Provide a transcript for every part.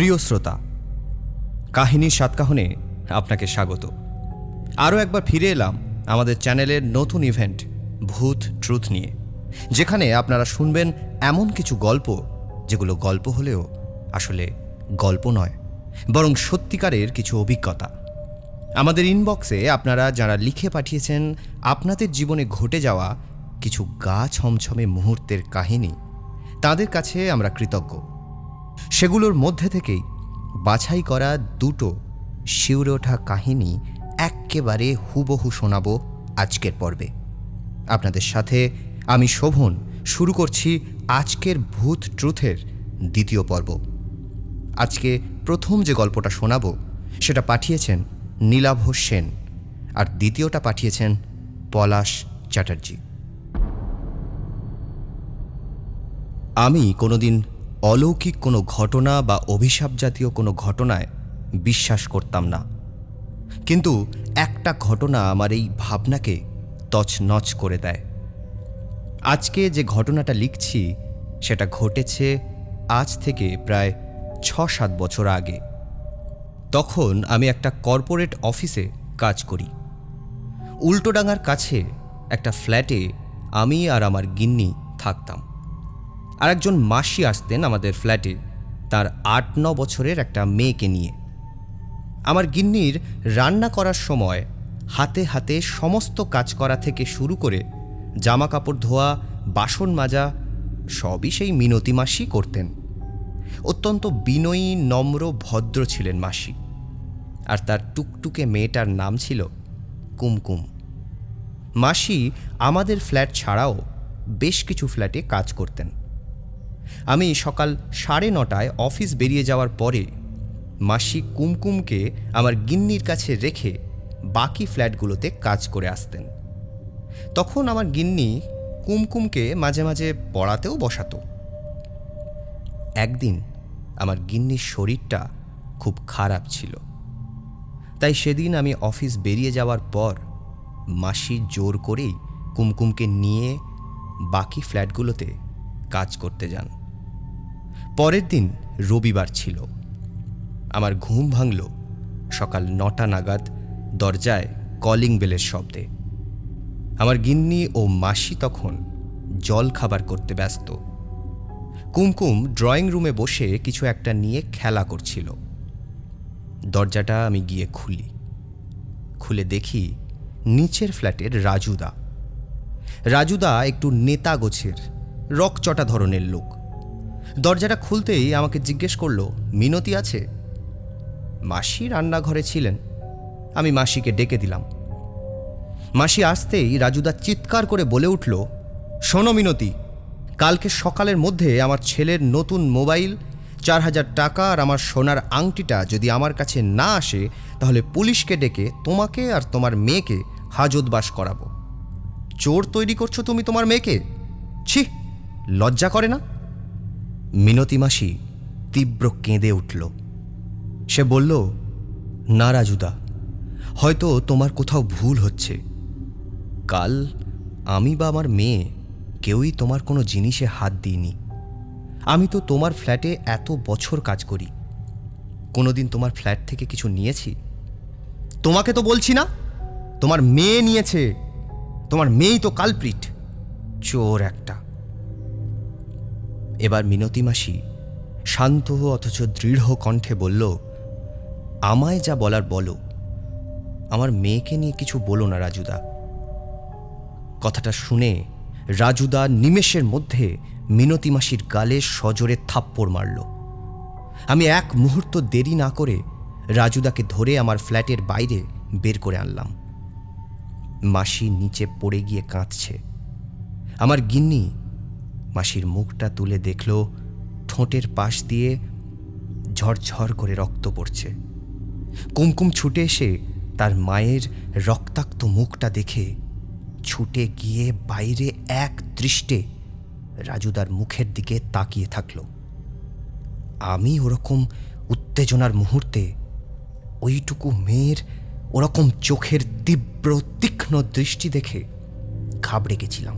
প্রিয় শ্রোতা, কাহিনীর সাতকাহনে আপনাকে স্বাগত। আরও একবার ফিরে এলাম আমাদের চ্যানেলের নতুন ইভেন্ট, ভূত ট্রুথ নিয়ে, যেখানে আপনারা শুনবেন এমন কিছু গল্প, যেগুলো গল্প হলেও আসলে গল্প নয়, বরং সত্যিকারের কিছু অভিজ্ঞতা। আমাদের ইনবক্সে আপনারা যারা লিখে পাঠিয়েছেন, আপনাদের জীবনে ঘটে যাওয়া কিছু গা ছমছমে মুহূর্তের কাহিনী, তাদের কাছে আমরা কৃতজ্ঞ। সেগুলোর মধ্যে থেকেই বাছাই করা দুটো শিউরে ওঠা কাহিনী এক্কেবারে হুবহু শোনাবো আজকের পর্বে। আপনাদের সাথে আমি শোভন শুরু করছি আজকের ভূত ট্রুথের দ্বিতীয় পর্ব। আজকে প্রথম যে গল্পটা শোনাবো, সেটা পাঠিয়েছেন নীলাভ সেন আর দ্বিতীয়টা পাঠিয়েছেন পলাশ চ্যাটার্জি। আমি কোনোদিন অলৌকিক কোনো ঘটনা বা অভিশাপ জাতীয় কোনো ঘটনায় বিশ্বাস করতাম না। কিন্তু একটা ঘটনা আমার এই ভাবনাকে তছনছ করে দেয়। আজকে যে ঘটনাটা লিখছি, সেটা ঘটেছে আজ থেকে প্রায় ছ সাত বছর আগে। তখন আমি একটা কর্পোরেট অফিসে কাজ করি। উল্টোডাঙার কাছে একটা ফ্ল্যাটে আমি আর আমার গিন্নি থাকতাম। আর একজন মাসি আসতেন আমাদের ফ্ল্যাটে, তার আট ন বছরের একটা মেয়েকে নিয়ে। আমার গিন্নির রান্না করার সময় হাতে হাতে সমস্ত কাজ করা থেকে শুরু করে জামা কাপড় ধোয়া, বাসন মাজা, সবই সেই মিনতি মাসি করতেন। অত্যন্ত বিনয়ী, নম্র, ভদ্র ছিলেন মাসি। আর তার টুকটুকে মেয়েটার নাম ছিল কুমকুম। মাসি আমাদের ফ্ল্যাট ছাড়াও বেশ কিছু ফ্ল্যাটে কাজ করতেন। আমি সকাল সাড়ে নটায় অফিস বেরিয়ে যাওয়ার পরে মাসি কুমকুমকে আমার গিন্নির কাছে রেখে বাকি ফ্ল্যাটগুলোতে কাজ করে আসতেন। তখন আমার গিন্নি কুমকুমকে মাঝে মাঝে পড়াতেও বসাতো। একদিন আমার গিন্নির শরীরটা খুব খারাপ ছিল। তাই সেদিন আমি অফিস বেরিয়ে যাওয়ার পর মাসি জোর করেই কুমকুমকে নিয়ে বাকি ফ্ল্যাটগুলোতে কাজ করতে যান। পরের দিন রবিবার ছিল। আমার ঘুম ভাঙল। সকাল নটা নাগাদ দরজায় কলিং বেলের শব্দে। আমার গিন্নি ও মাসি তখন জল খাবার করতে ব্যস্ত। কুমকুম ড্রয়িং রুমে বসে কিছু একটা নিয়ে খেলা করছিল। দরজাটা আমি গিয়ে খুলি। খুলে দেখি নিচের ফ্ল্যাটের রাজুদা। রাজুদা একটু নেতা গোছের, রকচটা ধরনের লোক। দরজাটা খুলতেই আমাকে জিজ্ঞেস করল, মিনতি আছে? মাসি রান্নাঘরে ছিলেন। আমি মাসিকে ডেকে দিলাম। মাসি আসতেই রাজুদা চিৎকার করে বলে উঠল, শোনো মিনতি, কালকে সকালের মধ্যে আমার ছেলের নতুন মোবাইল, চার হাজার টাকা আর আমার সোনার আংটিটা যদি আমার কাছে না আসে, তাহলে পুলিশকে ডেকে তোমাকে আর তোমার মেয়েকে হাজতবাস করাবো। চোর তৈরি করছ তুমি তোমার মেয়েকে? ছি, লজ্জা করে না? মিনতি মাসি তীব্র কেঁদে উঠল। সে বলল, না রাজুদা, হয়তো তোমার কোথাও ভুল হচ্ছে। কাল আমি বা আমার মেয়ে কেউই তোমার কোনো জিনিসে হাত দিইনি। আমি তো তোমার ফ্ল্যাটে এত বছর কাজ করি। কোনোদিন তোমার ফ্ল্যাট থেকে কিছু নিয়েছি? তোমাকে তো বলছি না, তোমার মেয়ে নিয়েছে। তোমার মেয়েই তো কালপ্রিট। চোর একটা। এবার মিনতি মাসি শান্ত অথচ দৃঢ় কণ্ঠে বলল, আমায় যা বলার বলো। আমার মেয়েকে নিয়ে কিছু বলো না রাজুদা। কথাটা শুনে রাজুদা নিমেষের মধ্যে মিনতি মাসির গালে সজোরে থাপ্পড় মারল। আমি এক মুহূর্ত দেরি না করে রাজুদাকে ধরে আমার ফ্ল্যাটের বাইরে বের করে আনলাম। মাসি নিচে পড়ে গিয়ে কাঁদছে। আমার গিন্নি মাসির মুখটা তুলে দেখল, ঠোঁটের পাশ দিয়ে ঝরঝর করে রক্ত পড়ছে। কুমকুম ছুটে এসে তার মায়ের রক্তাক্ত মুখটা দেখে ছুটে গিয়ে বাইরে এক দৃষ্টে রাজুদার মুখের দিকে তাকিয়ে থাকল। আমি ওরকম উত্তেজনার মুহূর্তে ওইটুকু মেয়ের ওরকম চোখের তীব্র, তীক্ষ্ণ দৃষ্টি দেখে ঘাবড়ে গেছিলাম।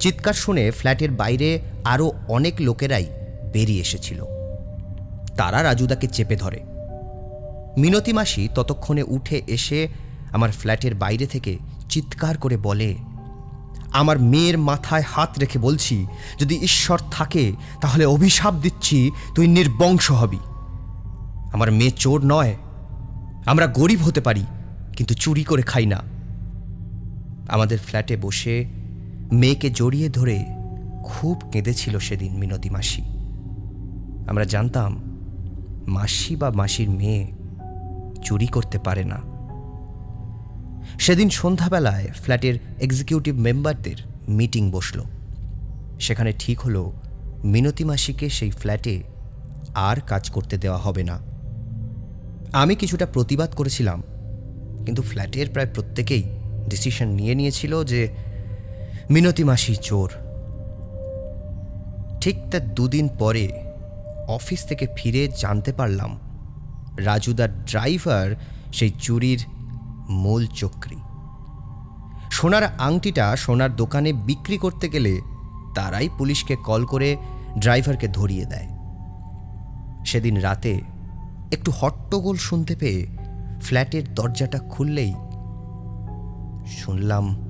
চিৎকার শুনে ফ্ল্যাটের বাইরে আরও অনেক লোকেরাই বেরিয়ে এসেছিল। তারা রাজুদাকে চেপে ধরে। মিনতি মাসি ততক্ষণে উঠে এসে আমার ফ্ল্যাটের বাইরে থেকে চিৎকার করে বলে, আমার মেয়ের মাথায় হাত রেখে বলছি, যদি ঈশ্বর থাকে, তাহলে অভিশাপ দিচ্ছি, তুই নির্বংশ হবি। আমার মেয়ে চোর নয়, আমরা গরিব হতে পারি, কিন্তু চুরি করে খাই না। আমাদের ফ্ল্যাটে বসে মেয়েকে জড়িয়ে ধরে খুব কেঁদেছিল সেদিন মিনতি মাসি। আমরা জানতাম, মাসি বা মাসির মেয়ে চুরি করতে পারে না। সেদিন সন্ধ্যাবেলায় ফ্ল্যাটের এক্সিকিউটিভ মেম্বারদের মিটিং বসল। সেখানে ঠিক হলো, মিনতি মাসিকে সেই ফ্ল্যাটে আর কাজ করতে দেওয়া হবে না। আমি কিছুটা প্রতিবাদ করেছিলাম, কিন্তু ফ্ল্যাটের প্রায় প্রত্যেকেই ডিসিশন নিয়ে নিয়েছিল যে মিনতি মাসি চোর। ঠিক তার দুদিন পরে অফিস থেকে ফিরে জানতে পারলাম রাজুদার ড্রাইভার, সেই চুরির মূল চক্রী। সোনার আংটিটা সোনার দোকানে বিক্রি করতে গেলে তারাই পুলিশকে কল করে ড্রাইভারকে ধরিয়ে দেয়। সেদিন রাতে একটু হট্টগোল শুনতে পেয়ে ফ্ল্যাটের দরজাটা খুললেই শুনলাম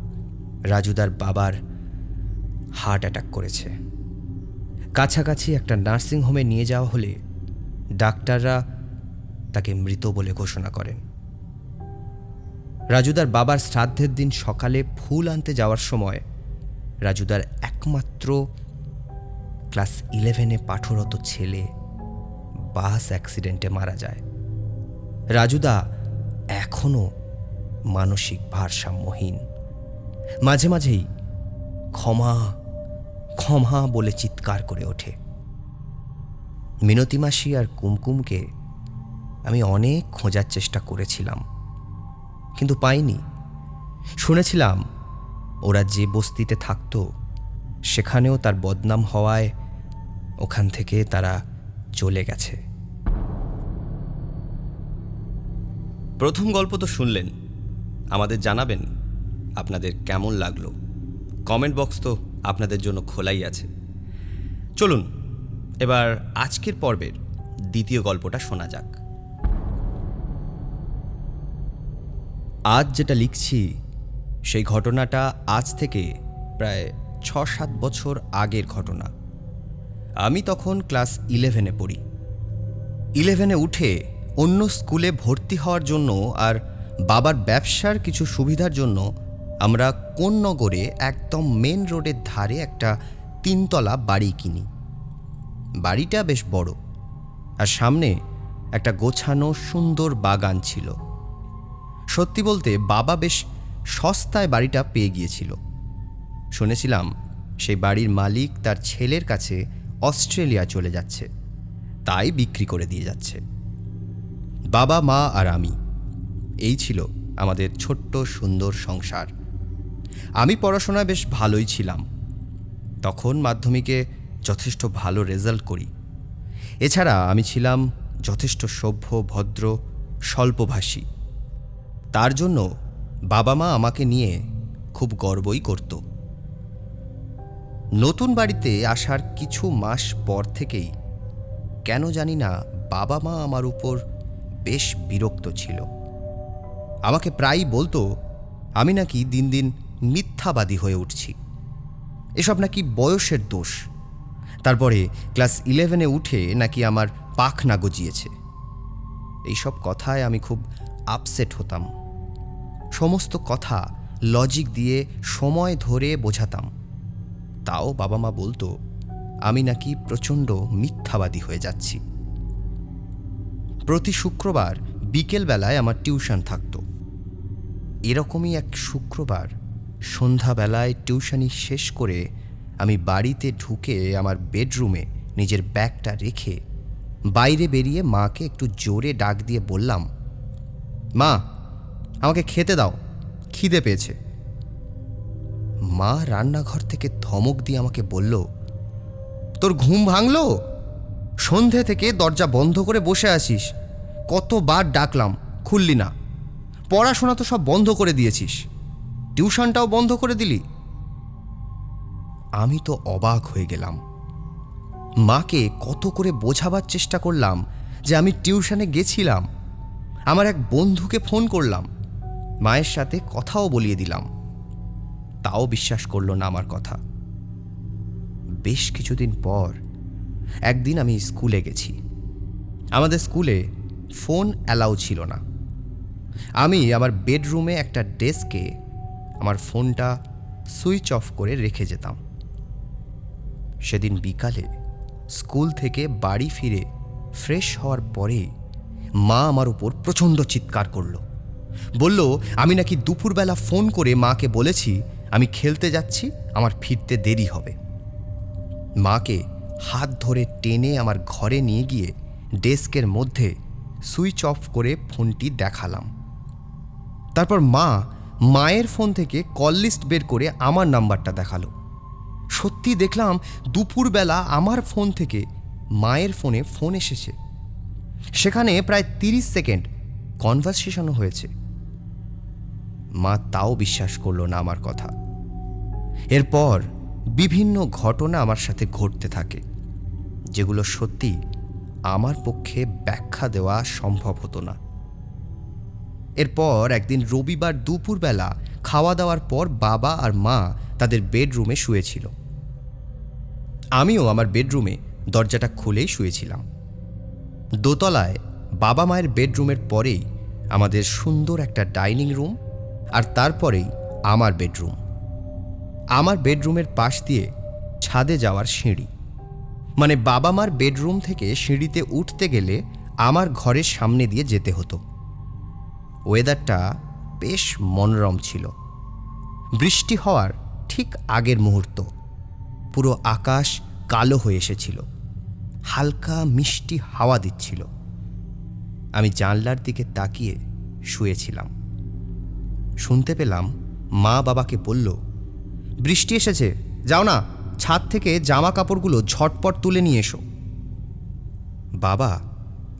রাজুদার বাবার হার্ট অ্যাটাক করেছে। কাছাকাছি একটা নার্সিংহোমে নিয়ে যাওয়া হলে ডাক্তাররা তাকে মৃত বলে ঘোষণা করেন। রাজুদার বাবার শ্রাদ্ধের দিন সকালে ফুল আনতে যাওয়ার সময় রাজুদার একমাত্র ক্লাস ইলেভেনে পাঠরত ছেলে বাস অ্যাক্সিডেন্টে মারা যায়। রাজুদা এখনও মানসিক ভারসাম্যহীন। মাঝে মাঝেই ক্ষমা ক্ষমা বলে চিৎকার করে ওঠে। মিনতি মাসি আর কুমকুমকে আমি অনেক খোঁজার চেষ্টা করেছিলাম, কিন্তু পাইনি। শুনেছিলাম ওরা যে বস্তিতে থাকতো, সেখানেও তার বদনাম হওয়ায় ওখান থেকে তারা চলে গেছে। প্রথম গল্প তো শুনলেন, আমাদের জানাবেন। আপনাদের কেমন লাগল? কমেন্ট বক্স তো আপনাদের জন্য খোলাই আছে। চলুন, এবার আজকের পর্বের দ্বিতীয় গল্পটা শোনা যাক। আজ যেটা লিখছি, সেই ঘটনাটা আজ থেকে প্রায় ছ সাত বছর আগের ঘটনা। আমি তখন ক্লাস ইলেভেনে পড়ি। ইলেভেনে উঠে অন্য স্কুলে ভর্তি হওয়ার জন্য আর বাবার ব্যবসার কিছু সুবিধার জন্য আমরা কোন নগরে একদম মেন রোডের ধারে একটা তিনতলা বাড়ি কিনি। বাড়িটা বেশ বড়। আর সামনে একটা গোছানো সুন্দর বাগান ছিল। সত্যি বলতে বাবা বেশ সস্তায় বাড়িটা পেয়ে গিয়েছিল। শুনেছিলাম সেই বাড়ির মালিক তার ছেলের কাছে অস্ট্রেলিয়া চলে যাচ্ছে। তাই বিক্রি করে দিয়ে যাচ্ছে। বাবা, মা আর আমি। এই ছিল আমাদের ছোট্ট সুন্দর সংসার। আমি পড়াশোনায় বেশ ভালোই ছিলাম। তখন মাধ্যমিকে যথেষ্ট ভালো রেজাল্ট করি। এছাড়া আমি ছিলাম যথেষ্ট সভ্য, ভদ্র, স্বল্পভাষী। তার জন্য বাবা মা আমাকে নিয়ে খুব গর্বই করত। নতুন বাড়িতে আসার কিছু মাস পর থেকেই কেন জানি না বাবা মা আমার উপর বেশ বিরক্ত ছিল। আমাকে প্রায়ই বলতো, আমি নাকি দিন দিন মিথ্যাবাদী হয়ে উঠছি। এসব নাকি বয়সের দোষ। তারপরে ক্লাস ইলেভেনে উঠে নাকি আমার পাখনা গজিয়েছে। এইসব কথায় আমি খুব আপসেট হতাম। সমস্ত কথা লজিক দিয়ে সময় ধরে বোঝাতাম। তাও বাবা মা বলতো, আমি নাকি প্রচণ্ড মিথ্যাবাদী হয়ে যাচ্ছি। প্রতি শুক্রবার বিকেলবেলায় আমার টিউশন থাকতো। এরকমই এক শুক্রবার সন্ধ্যাবেলায় টিউশনি শেষ করে আমি বাড়িতে ঢুকে আমার বেডরুমে নিজের ব্যাগটা রেখে বাইরে বেরিয়ে মাকে একটু জোরে ডাক দিয়ে বললাম, মা, আমাকে খেতে দাও, খিদে পেয়েছে। মা রান্নাঘর থেকে ধমক দিয়ে আমাকে বলল, তোর ঘুম ভাঙলো? সন্ধে থেকে দরজা বন্ধ করে বসে আছিস। কতবার ডাকলাম, খুললি না। পড়াশোনা তো সব বন্ধ করে দিয়েছিস। টিউশনটাও বন্ধ করে দিলি? আমি তো অবাক হয়ে গেলাম। মাকে কত করে বোঝাবার চেষ্টা করলাম যে আমি টিউশনে গেছিলাম। আমার এক বন্ধুকে ফোন করলাম। মায়ের সাথে কথাও বলিয়ে দিলাম। তাও বিশ্বাস করল না আমার কথা। বেশ কিছুদিন পর একদিন আমি স্কুলে গেছি। আমাদের স্কুলে ফোন অ্যালাউ ছিল না। আমি আমার বেডরুমে একটা ডেস্কে আমার ফোনটা সুইচ অফ করে রেখে যেতাম। সেদিন বিকালে স্কুল থেকে বাড়ি ফিরে ফ্রেশ হওয়ার পরে মা আমার উপর প্রচণ্ড চিৎকার করল। বলল, আমি নাকি দুপুরবেলা ফোন করে মাকে বলেছি, আমি খেলতে যাচ্ছি, আমার ফিরতে দেরি হবে। মাকে হাত ধরে টেনে আমার ঘরে নিয়ে গিয়ে ডেস্কের মধ্যে সুইচ অফ করে ফোনটি দেখালাম। তারপর মা মায়ের ফোন থেকে কল লিস্ট বের করে আমার নাম্বারটা দেখাল। সত্যি দেখলাম দুপুরবেলা আমার ফোন থেকে মায়ের ফোনে ফোন এসেছে। সেখানে প্রায় তিরিশ সেকেন্ড কনভারসেশনও হয়েছে। মা তাও বিশ্বাস করল না আমার কথা। এরপর বিভিন্ন ঘটনা আমার সাথে ঘটতে থাকে, যেগুলো সত্যি আমার পক্ষে ব্যাখ্যা দেওয়া সম্ভব হতো না। এরপর একদিন রবিবার দুপুরবেলা খাওয়া দাওয়ার পর বাবা আর মা তাদের বেডরুমে শুয়েছিল। আমিও আমার বেডরুমে দরজাটা খুলেই শুয়েছিলাম। দোতলায় বাবা মায়ের বেডরুমের পরেই আমাদের সুন্দর একটা ডাইনিং রুম আর তারপরেই আমার বেডরুম। আমার বেডরুমের পাশ দিয়ে ছাদে যাওয়ার সিঁড়ি। মানে বাবা মার বেডরুম থেকে সিঁড়িতে উঠতে গেলে আমার ঘরের সামনে দিয়ে যেতে হতো। ওয়েদারটা বেশ মনোরম ছিল। বৃষ্টি হওয়ার ঠিক আগের মুহূর্ত। পুরো আকাশ কালো হয়ে এসেছিল। হালকা মিষ্টি হাওয়া দিচ্ছিল। আমি জানলার দিকে তাকিয়ে শুয়েছিলাম। শুনতে পেলাম মা বাবাকে বলল, বৃষ্টি এসেছে, যাও না, ছাদ থেকে জামা কাপড়গুলো ঝটপট তুলে নিয়ে এসো। বাবা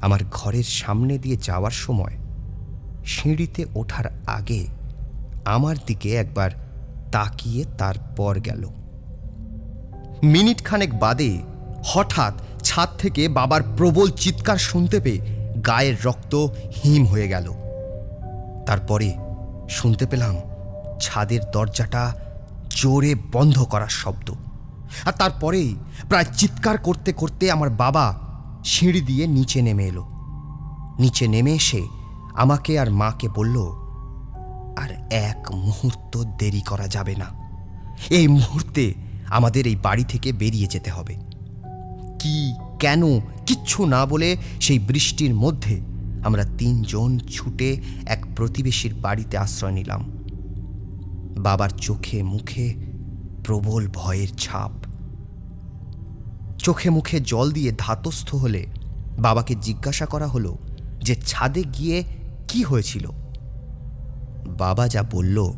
আমার ঘরের সামনে দিয়ে যাওয়ার সময় সিঁড়িতে ওঠার আগে আমার দিকে একবার তাকিয়ে তারপর গেল। মিনিট খানেক বাদে হঠাৎ ছাদ থেকে বাবার প্রবল চিৎকার শুনতে পেয়ে গায়ের রক্ত হিম হয়ে গেল। তারপরে শুনতে পেলাম ছাদের দরজাটা জোরে বন্ধ করার শব্দ। আর তারপরেই প্রায় চিৎকার করতে করতে আমার বাবা সিঁড়ি দিয়ে নিচে নেমে এলো। নিচে নেমে এসে আমাকে আর মাকে বলল, আর এক মুহূর্ত দেরি করা যাবে না। এই মুহূর্তে আমাদের এই বাড়ি থেকে বেরিয়ে যেতে হবে। কি, কেন, কিচ্ছু না বলে সেই বৃষ্টির মধ্যে আমরা তিনজন ছুটে এক প্রতিবেশীর বাড়িতে আশ্রয় নিলাম। বাবার চোখে মুখে প্রবল ভয়ের ছাপ। চোখে মুখে জল দিয়ে ধাতস্থ হলে বাবাকে জিজ্ঞাসা করা হলো যে ছাদে গিয়ে কি হয়েছিল? বাবা যা বলল,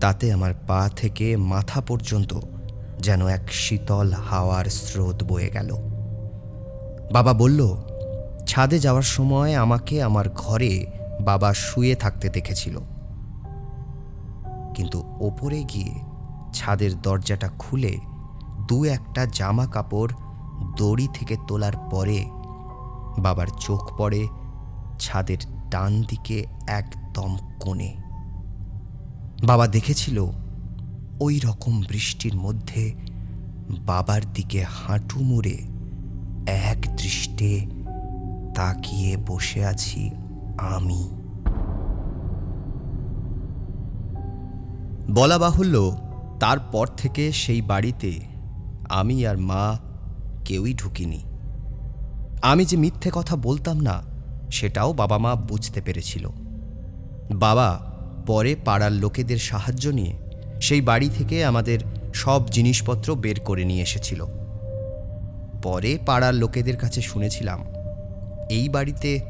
তাতে আমার পা থেকে মাথা পর্যন্ত যেন এক শীতল হাওয়ার স্রোত বয়ে গেল। বাবা বলল, ছাদে যাওয়ার সময় আমাকে আমার ঘরে বাবা শুয়ে থাকতে দেখেছিল। কিন্তু ওপরে গিয়ে ছাদের দরজাটা খুলে দু একটা জামা কাপড় দড়ি থেকে তোলার পরে বাবার চোখ পড়ে ছাদের ডান দিকে একদম কোণে। বাবা দেখেছিল ওই রকম বৃষ্টির মধ্যে বাবার দিকে হাঁটু মুড়ে এক দৃষ্টে তাকিয়ে বসে আছি আমি। বলা বাহুল্য, তারপর থেকে সেই বাড়িতে আমি আর মা কেউই ঢুকিনি। আমি যে মিথ্যে কথা বলতাম না সেটাও বাবা মা বুঝতে পেরেছিল। বাবা পরে পাড়ার লোকেদের সাহায্য নিয়ে সেই বাড়ি থেকে আমাদের সব জিনিসপত্র বের করে নিয়ে এসেছিল। পরে পাড়ার লোকেদের কাছে শুনেছিলাম, এই বাড়িতে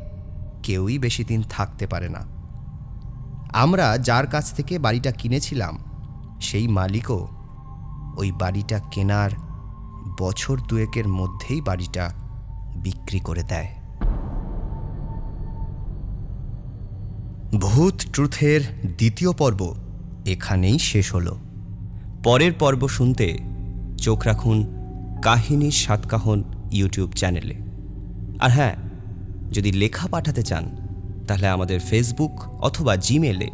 কেউই বেশি দিন থাকতে পারে না। আমরা যার কাছ থেকে বাড়িটা কিনেছিলাম, সেই মালিকও ওই বাড়িটা কেনার বছর দুয়েকের মধ্যেই বাড়িটা বিক্রি করে দেয়। ভূত ট্রুথের দ্বিতীয় পর্ব এখানেই শেষ হলো। পরের পর্ব শুনতে চোখ রাখুন কাহিনীর সাতকাহন ইউটিউব চ্যানেলে। আর হ্যাঁ যদি লেখা পাঠাতে চান, তাহলে আমাদের ফেসবুক অথবা জিমেলে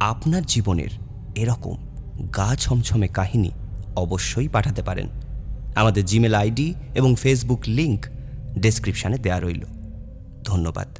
আপনার জীবনের এরকম গা ছমছমে কাহিনী অবশ্যই পাঠাতে পারেন। আমাদের জিমেল আইডি এবং ফেসবুক লিংক ডেসক্রিপশানে দেওয়া রইল। ধন্যবাদ।